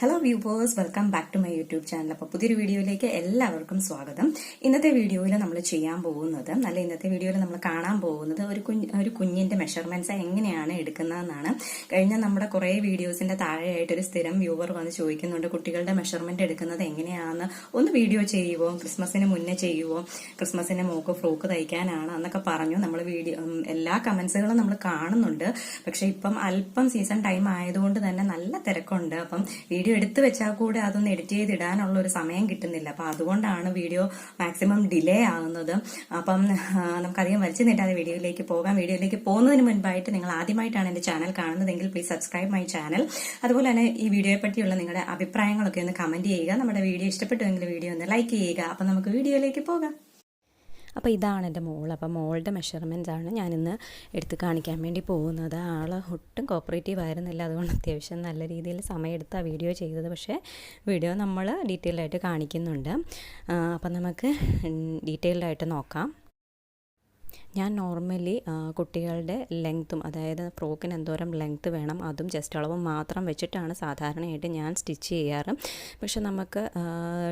Hello viewers welcome back to my YouTube channel അപ്പോൾ പുതിയൊരു വീഡിയോയിലേക്ക് എല്ലാവർക്കും സ്വാഗതം. ഇന്നത്തെ വീഡിയോയിൽ നമ്മൾ ചെയ്യാൻ പോകുന്നത് അല്ല ഇന്നത്തെ വീഡിയോയിൽ നമ്മൾ കാണാൻ പോകുന്നത് ഒരു കുഞ്ഞ് ഒരു കുഞ്ഞിന്റെ മെഷർമെന്റ്സ് എങ്ങനെയാണ് എടുക്കുന്നതെന്നാണ്. കഴിഞ്ഞ നമ്മുടെ കുറേ വീഡിയോസിന്റെ താഴെയായിട്ട് ഒരു സ്ഥിരം വ്യൂവർ വന്ന് ചോദിക്കുന്നുണ്ട് കുട്ടികളുടെ മെഷർമെന്റ് എടുക്കുന്നത് എങ്ങനെയാണെന്ന് ഒന്ന് വീഡിയോ ചെയ്യുവോ? ക്രിസ്മസിന് മുന്നേ ചെയ്യുവോ? ക്രിസ്മസിന് മോക്ക് ഫ്രോക്ക് തയ്ക്കാനാണ് എന്നൊക്കെ പറഞ്ഞു നമ്മൾ വീഡിയോ എല്ലാ കമൻസുകളും നമ്മൾ കാണുന്നുണ്ട്. പക്ഷേ ഇപ്പം അല്പം സീസൺ ടൈം ആയതുകൊണ്ട് തന്നെ നല്ല തിരക്കുണ്ട്. അപ്പം വീഡിയോ എടുത്തു വെച്ചാൽ കൂടെ അതൊന്ന് എഡിറ്റ് ചെയ്തിടാനുള്ള ഒരു സമയം കിട്ടുന്നില്ല. അപ്പൊ അതുകൊണ്ടാണ് വീഡിയോ മാക്സിമം ഡിലേ ആകുന്നത് അപ്പം നമുക്കധികം വലിച്ചു നീട്ടാതെ വീഡിയോയിലേക്ക് പോകാം. വീഡിയോയിലേക്ക് പോകുന്നതിന് മുൻപായിട്ട് നിങ്ങൾ ആദ്യമായിട്ടാണ് എന്റെ ചാനൽ കാണുന്നതെങ്കിൽ പ്ലീസ് സബ്സ്ക്രൈബ് മൈ ചാനൽ അതുപോലെ തന്നെ ഈ വീഡിയോയെ പറ്റിയുള്ള നിങ്ങളുടെ അഭിപ്രായങ്ങളൊക്കെ ഒന്ന് കമന്റ് ചെയ്യുക. നമ്മുടെ വീഡിയോ ഇഷ്ടപ്പെട്ടുവെങ്കിൽ വീഡിയോ ഒന്ന് ലൈക്ക് ചെയ്യുക. അപ്പൊ നമുക്ക് വീഡിയോയിലേക്ക് പോകാം. അപ്പോൾ ഇതാണ് എന്റെ മോൾ അപ്പോൾ മോളുടെ മെഷർമെന്റ്സ് ആണ് ഞാനിന്ന് എടുത്ത് കാണിക്കാൻ വേണ്ടി പോകുന്നത്. ആൾ ഒട്ടും കോപ്പറേറ്റീവ് ആയിരുന്നില്ല. അതുകൊണ്ട് അത്യാവശ്യം നല്ല രീതിയിൽ സമയമെടുത്ത് ആ വീഡിയോ ചെയ്തത്. പക്ഷേ വീഡിയോ നമ്മൾ ഡീറ്റെയിൽഡായിട്ട് കാണിക്കുന്നുണ്ട്. അപ്പം നമുക്ക് ഡീറ്റെയിൽഡായിട്ട് നോക്കാം. ഞാൻ നോർമലി കുട്ടികളുടെ ലെങ്ത്തും അതായത് ഫ്രോക്കിന് എന്തോരം ലെങ്ത്ത് വേണം അതും ജസ്റ്റ് അളവ് മാത്രം വെച്ചിട്ടാണ് സാധാരണയായിട്ട് ഞാൻ സ്റ്റിച്ച് ചെയ്യാറ്. പക്ഷെ നമുക്ക്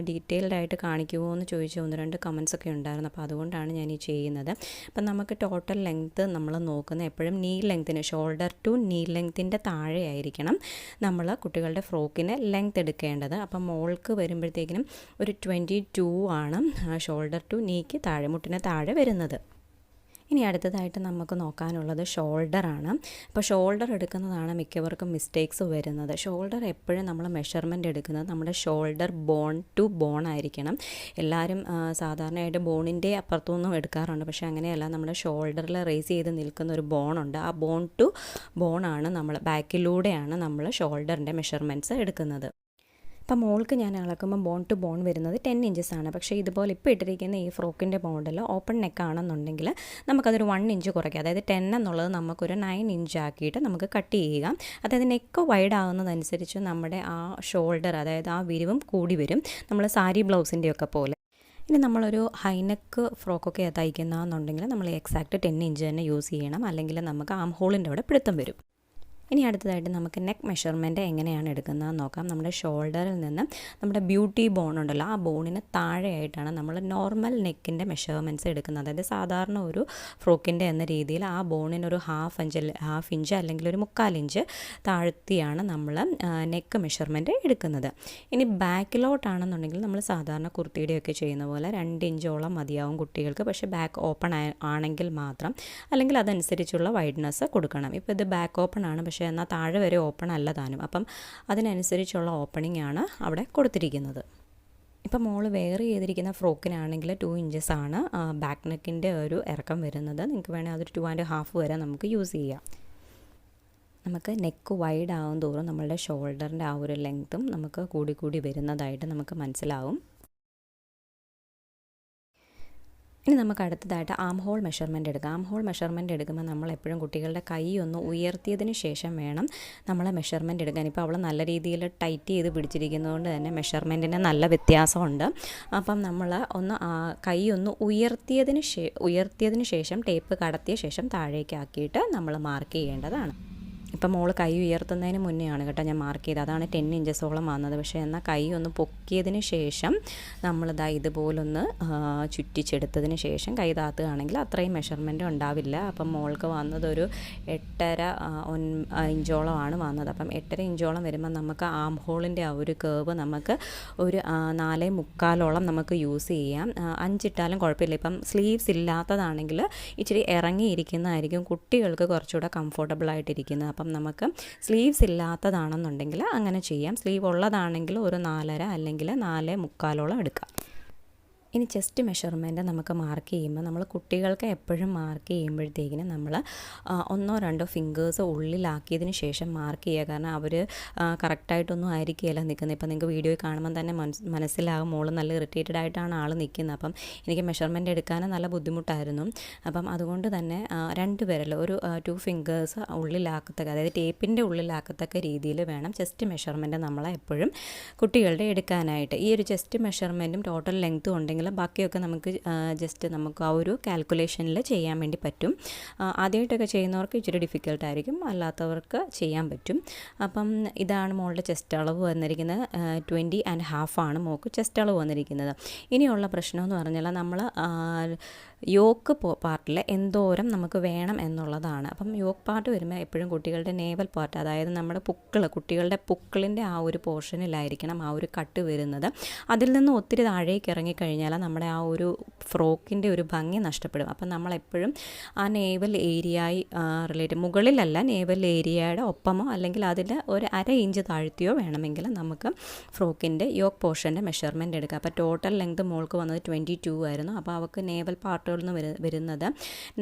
ഡീറ്റെയിൽഡ് ആയിട്ട് കാണിക്കുമോ എന്ന് ചോദിച്ച ഒന്ന് രണ്ട് കമൻസ് ഒക്കെ ഉണ്ടായിരുന്നു. അപ്പോൾ അതുകൊണ്ടാണ് ഞാൻ ഈ ചെയ്യുന്നത്. അപ്പം നമുക്ക് ടോട്ടൽ ലെങ്ത്ത് നമ്മൾ നോക്കുന്നത് എപ്പോഴും നീ ലെങ്ത്തിന് ഷോൾഡർ ടു നീ ലെങ്ത്തിന്റെ താഴെ ആയിരിക്കണം നമ്മൾ കുട്ടികളുടെ ഫ്രോക്കിന് ലെങ്ത്ത് എടുക്കേണ്ടത്. അപ്പം മോൾക്ക് വരുമ്പോഴത്തേക്കിനും ഒരു ട്വന്റി ടു ആണ് ഷോൾഡർ ടു നീക്ക് താഴെ മുട്ടിന് താഴെ വരുന്നത്. ഇനി അടുത്തതായിട്ട് നമുക്ക് നോക്കാനുള്ളത് ഷോൾഡറാണ് അപ്പോൾ ഷോൾഡർ എടുക്കുന്നതാണ് മിക്കവർക്കും മിസ്റ്റേക്സ് വരുന്നത്. ഷോൾഡർ എപ്പോഴും നമ്മൾ മെഷർമെന്റ് എടുക്കുന്നത് നമ്മുടെ ഷോൾഡർ ബോൺ ടു ബോൺ ആയിരിക്കണം. എല്ലാവരും സാധാരണയായിട്ട് ബോണിന്റെ അപ്പുറത്തുനിന്നും എടുക്കാറുണ്ട്. പക്ഷേ അങ്ങനെയല്ല നമ്മുടെ ഷോൾഡറിൽ റേസ് ചെയ്ത് നിൽക്കുന്ന ഒരു ബോണുണ്ട് ആ ബോൺ ടു ബോണാണ് നമ്മൾ ബാക്കിലൂടെയാണ് നമ്മൾ ഷോൾഡറിന്റെ മെഷർമെന്റ്സ് എടുക്കുന്നത്. ഇപ്പം മോൾക്ക് ഞാൻ അളക്കുമ്പോൾ ബോൺ ടു ബോൺ വരുന്നത് ടെൻ ഇഞ്ചസ് ആണ്. പക്ഷേ ഇതുപോലെ ഇപ്പോൾ ഇട്ടിരിക്കുന്ന ഈ ഫ്രോക്കിന്റെ മോഡൽ ഓപ്പൺ നെക്ക് ആണെന്നുണ്ടെങ്കിൽ നമുക്കതൊരു വൺ ഇഞ്ച് കുറയ്ക്കാം. അതായത് ടെൻ എന്നുള്ളത് നമുക്കൊരു നയൻ ഇഞ്ച് ആക്കിയിട്ട് നമുക്ക് കട്ട് ചെയ്യുക. അതായത് നെക്ക് വൈഡ് ആകുന്നതനുസരിച്ച് നമ്മുടെ ആ ഷോൾഡർ അതായത് ആ വിരിവും കൂടി വരും. നമ്മൾ സാരി ബ്ലൗസിന്റെയൊക്കെ പോലെ. ഇനി നമ്മളൊരു ഹൈനെക്ക് ഫ്രോക്കൊക്കെ തയ്ക്കുന്നതെന്നുണ്ടെങ്കിൽ നമ്മൾ എക്സാക്റ്റ് ടെൻ ഇഞ്ച് തന്നെ യൂസ് ചെയ്യണം. അല്ലെങ്കിൽ നമുക്ക് ആം ഹോളിന്റെ അവിടെ പിടുത്തം വരും. ഇനി അടുത്തതായിട്ട് നമുക്ക് നെക്ക് മെഷർമെന്റ് എങ്ങനെയാണ് എടുക്കുന്നതെന്ന് നോക്കാം. നമ്മുടെ ഷോൾഡറിൽ നിന്ന് നമ്മുടെ ബ്യൂട്ടി ബോൺ ഉണ്ടല്ലോ ആ ബോണിന് താഴെയായിട്ടാണ് നമ്മൾ നോർമൽ നെക്കിന്റെ മെഷർമെന്റ്സ് എടുക്കുന്നത്. അതായത് സാധാരണ ഒരു ഫ്രോക്കിന്റെ എന്ന രീതിയിൽ ആ ബോണിനൊരു ഹാഫ് ഇഞ്ച് ഹാഫ് ഇഞ്ച് അല്ലെങ്കിൽ ഒരു മുക്കാൽ ഇഞ്ച് താഴ്ത്തിയാണ് നമ്മൾ നെക്ക് മെഷർമെന്റ് എടുക്കുന്നത്. ഇനി ബാക്കിലോട്ടാണെന്നുണ്ടെങ്കിൽ നമ്മൾ സാധാരണ കുർത്തിയുടെയൊക്കെ ചെയ്യുന്ന പോലെ രണ്ട് ഇഞ്ചോളം മതിയാവും കുട്ടികൾക്ക്. പക്ഷേ ബാക്ക് ഓപ്പൺ ആണെങ്കിൽ മാത്രം അല്ലെങ്കിൽ അതനുസരിച്ചുള്ള വൈഡ്നെസ് കൊടുക്കണം. ഇപ്പോൾ ഇത് ബാക്ക് ഓപ്പൺ ആണ്. പക്ഷേ എന്നാൽ താഴെ വരെ ഓപ്പൺ അല്ല താനും. അപ്പം അതിനനുസരിച്ചുള്ള ഓപ്പണിംഗ് ആണ് അവിടെ കൊടുത്തിരിക്കുന്നത്. ഇപ്പം മോൾ വെയർ ചെയ്തിരിക്കുന്ന ഫ്രോക്കിനാണെങ്കിൽ ടു ഇഞ്ചസ് ആണ് ബാക്ക് നെക്കിന്റെ ഒരു ഇറക്കം വരുന്നത്. നിങ്ങൾക്ക് വേണമെങ്കിൽ അതൊരു ടു ആൻഡ് ഹാഫ് വരെ നമുക്ക് യൂസ് ചെയ്യാം. നമുക്ക് നെക്ക് വൈഡ് ആവും തോറും നമ്മളുടെ ഷോൾഡറിന്റെ ആ ഒരു ലെങ്ത്തും നമുക്ക് കൂടി കൂടി വരുന്നതായിട്ട് നമുക്ക് മനസ്സിലാവും. ഇനി നമുക്ക് അടുത്തതായിട്ട് ആം ഹോൾ മെഷർമെന്റ് എടുക്കാം. ആം ഹോൾ മെഷർമെന്റ് എടുക്കുമ്പോൾ നമ്മൾ എപ്പോഴും കുട്ടികളുടെ കൈ ഒന്ന് ഉയർത്തിയതിന് ശേഷം വേണം നമ്മളെ മെഷർമെന്റ് എടുക്കാൻ. ഇപ്പോൾ അവൾ നല്ല രീതിയിൽ ടൈറ്റ് ചെയ്ത് പിടിച്ചിരിക്കുന്നതുകൊണ്ട് തന്നെ മെഷർമെന്റിന് നല്ല വ്യത്യാസമുണ്ട്. അപ്പം നമ്മൾ ഒന്ന് കൈ ഒന്ന് ഉയർത്തിയതിന് ശേ ഉയർത്തിയതിന് ശേഷം ടേപ്പ് കടത്തിയ ശേഷം താഴേക്കാക്കിയിട്ട് നമ്മൾ മാർക്ക് ചെയ്യേണ്ടതാണ്. ഇപ്പം മോൾ കൈ ഉയർത്തുന്നതിന് മുന്നെയാണ് കേട്ടോ ഞാൻ മാർക്ക് ചെയ്തത്. അതാണ് ടെൻ ഇഞ്ചസോളം വന്നത്. പക്ഷേ എന്നാൽ കൈ ഒന്ന് പൊക്കിയതിന് ശേഷം നമ്മളിതാ ഇതുപോലൊന്ന് ചുറ്റിച്ചെടുത്തതിന് ശേഷം കൈ താത്തുകയാണെങ്കിൽ അത്രയും മെഷർമെന്റ് ഉണ്ടാവില്ല. അപ്പം മോൾക്ക് വന്നതൊരു എട്ടര ഒൻ ഇഞ്ചോളമാണ് വന്നത്. അപ്പം എട്ടര ഇഞ്ചോളം വരുമ്പോൾ നമുക്ക് ആം ഹോളിന്റെ ആ ഒരു കേവ് നമുക്ക് ഒരു നാലേ മുക്കാലോളം നമുക്ക് യൂസ് ചെയ്യാം. അഞ്ചിട്ടാലും കുഴപ്പമില്ല. ഇപ്പം സ്ലീവ്സ് ഇല്ലാത്തതാണെങ്കിൽ ഇച്ചിരി ഇറങ്ങിയിരിക്കുന്നതായിരിക്കും കുട്ടികൾക്ക് കുറച്ചുകൂടെ കംഫർട്ടബിൾ ആയിട്ടിരിക്കുന്നത്. അപ്പം നമുക്ക് സ്ലീവ്സ് ഇല്ലാത്തതാണെന്നുണ്ടെങ്കിൽ അങ്ങനെ ചെയ്യാം. സ്ലീവ് ഉള്ളതാണെങ്കിൽ ഒരു നാലര അല്ലെങ്കിൽ നാല് മുക്കാലോളം എടുക്കാം. ഇനി ചെസ്റ്റ് മെഷർമെന്റ് നമുക്ക് മാർക്ക് ചെയ്യുമ്പോൾ നമ്മൾ കുട്ടികൾക്ക് എപ്പോഴും മാർക്ക് ചെയ്യുമ്പോഴത്തേക്കിനും നമ്മൾ ഒന്നോ രണ്ടോ ഫിംഗേഴ്സ് ഉള്ളിലാക്കിയതിന് ശേഷം മാർക്ക് ചെയ്യുക. കാരണം അവർ കറക്റ്റായിട്ടൊന്നും ആയിരിക്കുകയില്ല നിൽക്കുന്നത്. ഇപ്പം നിങ്ങൾക്ക് വീഡിയോ കാണുമ്പോൾ തന്നെ മനസ്സിലാകും മോൾ നല്ല ഇറിറ്റേറ്റഡ് ആയിട്ടാണ് ആൾ നിൽക്കുന്നത്. അപ്പം എനിക്ക് മെഷർമെന്റ് എടുക്കാനും നല്ല ബുദ്ധിമുട്ടായിരുന്നു. അപ്പം അതുകൊണ്ട് തന്നെ രണ്ട് വിരൽ ഒരു ടു ഫിംഗേഴ്സ് ഉള്ളിലാക്കത്തക്ക അതായത് ടേപ്പിന്റെ ഉള്ളിലാക്കത്തക്ക രീതിയിൽ വേണം ചെസ്റ്റ് മെഷർമെന്റ് നമ്മളെ എപ്പോഴും കുട്ടികളുടെ എടുക്കാനായിട്ട്. ഈ ഒരു ചെസ്റ്റ് മെഷർമെന്റും ടോട്ടൽ ലെങ്ത്തും ഉണ്ടെങ്കിൽ എന്നുണ്ടെങ്കിൽ ബാക്കിയൊക്കെ നമുക്ക് ജസ്റ്റ് നമുക്ക് ആ ഒരു കാൽക്കുലേഷനിൽ ചെയ്യാൻ വേണ്ടി പറ്റും. ആദ്യമായിട്ടൊക്കെ ചെയ്യുന്നവർക്ക് ഇച്ചിരി ഡിഫിക്കൽട്ട് ആയിരിക്കും. അല്ലാത്തവർക്ക് ചെയ്യാൻ പറ്റും. അപ്പം ഇതാണ് മോളുടെ ചെസ്റ്റ് അളവ് വന്നിരിക്കുന്നത്. ട്വന്റി ആൻഡ് ഹാഫാണ് മോൾക്ക് ചെസ്റ്റ് അളവ് വന്നിരിക്കുന്നത്. ഇനിയുള്ള പ്രശ്നമെന്ന് പറഞ്ഞാൽ നമ്മൾ യോക്ക് പാർട്ടിൽ എന്തോരം നമുക്ക് വേണം എന്നുള്ളതാണ്. അപ്പം യോക്ക് പാർട്ട് വരുമ്പോൾ എപ്പോഴും കുട്ടികളുടെ നേവൽ പാർട്ട് അതായത് നമ്മുടെ പുക്കിൾ കുട്ടികളുടെ പുക്കിളിന്റെ ആ ഒരു പോർഷനിലായിരിക്കണം ആ ഒരു കട്ട് വരുന്നത്. അതിൽ നിന്ന് ഒത്തിരി താഴേക്ക് ഇറങ്ങിക്കഴിഞ്ഞാൽ നമ്മുടെ ആ ഒരു ഫ്രോക്കിന്റെ ഒരു ഭംഗി നഷ്ടപ്പെടും. അപ്പം നമ്മളെപ്പോഴും ആ നേവൽ ഏരിയയായി റിലേറ്റ് മുകളിലല്ല നേവൽ ഏരിയയുടെ ഒപ്പമോ അല്ലെങ്കിൽ അതിൽ ഒരു അര ഇഞ്ച് താഴ്ത്തിയോ വേണമെങ്കിൽ നമുക്ക് ഫ്രോക്കിന്റെ യോക്ക് പോർഷന്റെ മെഷർമെന്റ് എടുക്കാം. അപ്പോൾ ടോട്ടൽ ലെങ്ത് മോൾക്ക് വന്നത് ട്വന്റി ടു ആയിരുന്നു. അപ്പോൾ അവൾക്ക് നേവൽ പാർട്ടുകളിൽ നിന്ന് വരുന്നത്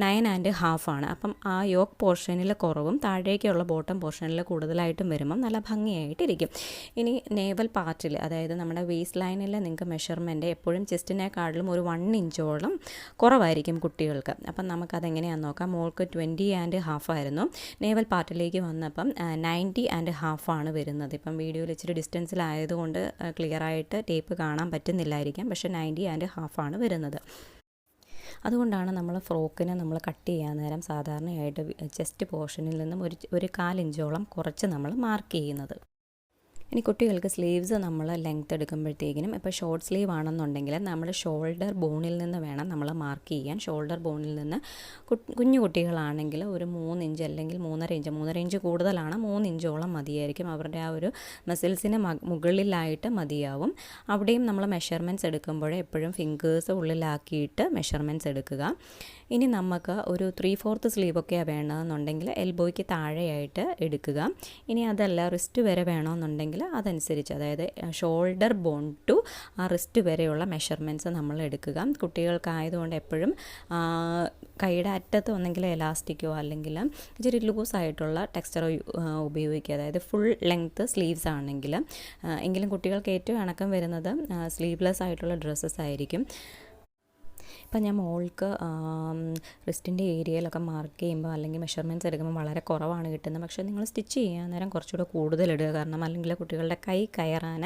നയൻ ആൻഡ് ഹാഫ് ആണ്. അപ്പം ആ യോക്ക് പോർഷനിൽ കുറവും താഴേക്കുള്ള ബോട്ടം പോർഷനിൽ കൂടുതലായിട്ടും വരുമ്പം നല്ല ഭംഗിയായിട്ടിരിക്കും. ഇനി നേവൽ പാർട്ടിൽ അതായത് നമ്മുടെ വേസ്റ്റ് ലൈനിൽ നിങ്ങൾക്ക് മെഷർമെന്റ് എപ്പോഴും ചെസ്റ്റിനെക്കാട്ടിലും ഒരു വൺ ഇഞ്ചോളം കുറവായിരിക്കും കുട്ടികൾക്ക്. അപ്പം നമുക്കതെങ്ങനെയാണെന്ന് നോക്കാം. മോൾക്ക് ട്വന്റി ആൻഡ് ഹാഫ് ആയിരുന്നു. നേവൽ പാർട്ടിലേക്ക് വന്നപ്പം നയന്റി ആൻഡ് ഹാഫ് ആണ് വരുന്നത്. ഇപ്പം വീഡിയോയിൽ ഇച്ചിരി ഡിസ്റ്റൻസിലായതുകൊണ്ട് ക്ലിയർ ആയിട്ട് ടേപ്പ് കാണാൻ പറ്റുന്നില്ലായിരിക്കാം. പക്ഷേ നയന്റി ആൻഡ് ഹാഫ് ആണ് വരുന്നത്. അതുകൊണ്ടാണ് നമ്മൾ ഫ്രോക്കിനെ നമ്മൾ കട്ട് ചെയ്യാൻ നേരം സാധാരണയായിട്ട് ചെസ്റ്റ് പോർഷനിൽ നിന്നും ഒരു ഒരു കാലിഞ്ചോളം കുറച്ച് നമ്മൾ മാർക്ക് ചെയ്യുന്നത്. ഇനി കുട്ടികൾക്ക് സ്ലീവ്സ് നമ്മൾ ലെങ്ത് എടുക്കുമ്പോഴത്തേക്കിനും ഇപ്പോൾ ഷോർട്ട് സ്ലീവ് ആണെന്നുണ്ടെങ്കിൽ നമ്മൾ ഷോൾഡർ ബോണിൽ നിന്ന് വേണം നമ്മൾ മാർക്ക് ചെയ്യാൻ. ഷോൾഡർ ബോണിൽ നിന്ന് കുഞ്ഞു കുട്ടികളാണെങ്കിൽ ഒരു മൂന്ന് ഇഞ്ച് അല്ലെങ്കിൽ മൂന്നര ഇഞ്ച് മൂന്നര ഇഞ്ച് കൂടുതലാണ്. മൂന്ന് ഇഞ്ചോളം മതിയായിരിക്കും. അവരുടെ ആ ഒരു മസിൽസിന് മുകളിലായിട്ട് മതിയാവും. അവിടെയും നമ്മൾ മെഷർമെന്റ്സ് എടുക്കുമ്പോൾ എപ്പോഴും ഫിംഗേഴ്സ് ഉള്ളിലാക്കിയിട്ട് മെഷർമെന്റ്സ് എടുക്കുക. ഇനി നമുക്ക് ഒരു ത്രീ ഫോർത്ത് സ്ലീവൊക്കെയാണ് വേണമെന്നുണ്ടെങ്കിൽ എൽബോയ്ക്ക് താഴെയായിട്ട് എടുക്കുക. ഇനി അതല്ല റിസ്റ്റ് വരെ വേണമെന്നുണ്ടെങ്കിൽ അതനുസരിച്ച് അതായത് ഷോൾഡർ ബോൺ ടു ആ റിസ്റ്റ് വരെയുള്ള മെഷർമെന്റ്സ് നമ്മൾ എടുക്കുക. കുട്ടികൾക്കായതുകൊണ്ട് എപ്പോഴും കൈയുടെ അറ്റത്ത് ഒന്നെങ്കിൽ എലാസ്റ്റിക്കോ അല്ലെങ്കിൽ ഇച്ചിരി ലൂസായിട്ടുള്ള ടെക്സ്ചറോ ഉപയോഗിക്കുക. അതായത് ഫുൾ ലെങ്ത്ത് സ്ലീവ്സ് ആണെങ്കിൽ എങ്കിലും കുട്ടികൾക്ക് ഏറ്റവും ഇണക്കം വരുന്നത് സ്ലീവ്ലെസ് ആയിട്ടുള്ള ഡ്രസ്സസ് ആയിരിക്കും. ഇപ്പം ഞാൻ മോൾക്ക് റിസ്റ്റിന്റെ ഏരിയയിലൊക്കെ മാർക്ക് ചെയ്യുമ്പോൾ അല്ലെങ്കിൽ മെഷർമെന്റ്സ് എടുക്കുമ്പോൾ വളരെ കുറവാണ് കിട്ടുന്നത്. പക്ഷേ നിങ്ങൾ സ്റ്റിച്ച് ചെയ്യാൻ നേരം കുറച്ചുകൂടെ കൂടുതൽ ഇടുക. കാരണം അല്ലെങ്കിൽ കുട്ടികളുടെ കൈ കയറാൻ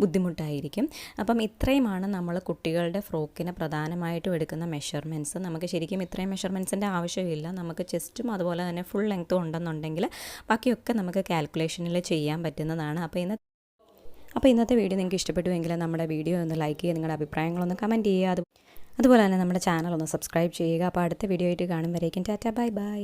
ബുദ്ധിമുട്ടായിരിക്കും. അപ്പം ഇത്രയുമാണ് നമ്മൾ കുട്ടികളുടെ ഫ്രോക്കിന് പ്രധാനമായിട്ടും എടുക്കുന്ന മെഷർമെന്റ്സ് നമുക്ക് ശരിക്കും ഇത്രയും മെഷർമെന്റ്സിന്റെ ആവശ്യമില്ല. നമുക്ക് ചെസ്റ്റും അതുപോലെ തന്നെ ഫുൾ ലെങ്ത്തും ഉണ്ടെന്നുണ്ടെങ്കിൽ ബാക്കിയൊക്കെ നമുക്ക് കാൽക്കുലേഷനിൽ ചെയ്യാൻ പറ്റുന്നതാണ്. അപ്പോൾ ഇന്ന് അപ്പോൾ ഇന്നത്തെ വീഡിയോ നിങ്ങൾക്ക് ഇഷ്ടപ്പെട്ടുവെങ്കിൽ നമ്മുടെ വീഡിയോ ഒന്ന് ലൈക്ക് ചെയ്യുക. നിങ്ങളുടെ അഭിപ്രായങ്ങളൊന്ന് കമന്റ് ചെയ്യുക. അത് അതുപോലെ തന്നെ നമ്മുടെ ചാനൽ ഒന്ന് സബ്സ്ക്രൈബ് ചെയ്യുക. അപ്പോൾ അടുത്ത വീഡിയോ ആയിട്ട് കാണുമ്പോഴേക്കും ടാറ്റ ബൈ ബൈ.